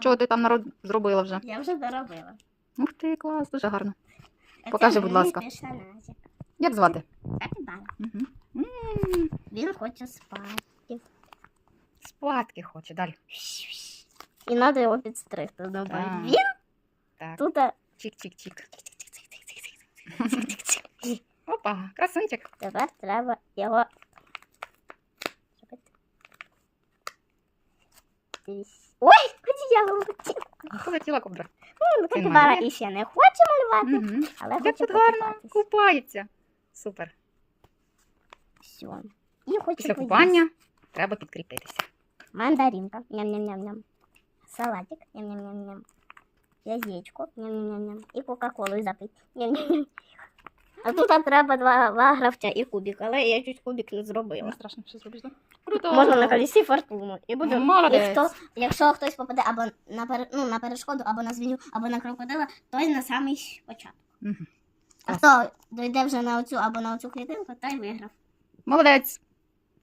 Що ти там народ зробила вже? Я вже доробила. Ух ти, клас, дуже гарно. А Покажи, будь ласка. персонажик. Як звати? Капібара. Угу. М, Він хоче спати. Спадки хоче, далі. І треба його підстригти. Добре. Так. Він Так, тут чик-чик-чик. Опа, красунчик. тепер треба його. Дивись. Ой, одіяло летів. Полетіла ковдра. Ну, Він Капібара малює. іще не хоче малювати, Угу. але Як хоче тут гарно покупатись. купається. Супер. Все. І хоче Після поїсти. купання треба підкріпитися. Мандаринка. Ням-ням-ням-ням. Салатик. Ням-ням-ням-ням. Яєчко. Ням-ням-ням-ням. І Кока-колу запить. Ням-ням-ням. А тут треба два, два гравця і кубик, але я чуть кубик не зробила. Не страшно, що зробиш, так? Круто. Можна на колесі фортуну. І буде. Молодець. Якщо, якщо хтось попаде або на, пер, ну, на перешкоду, або на звіню, або на крокодила, той на самий початок. Мгм. А хто дойде вже на оцю або на оцю клітинку, той виграв. Молодець.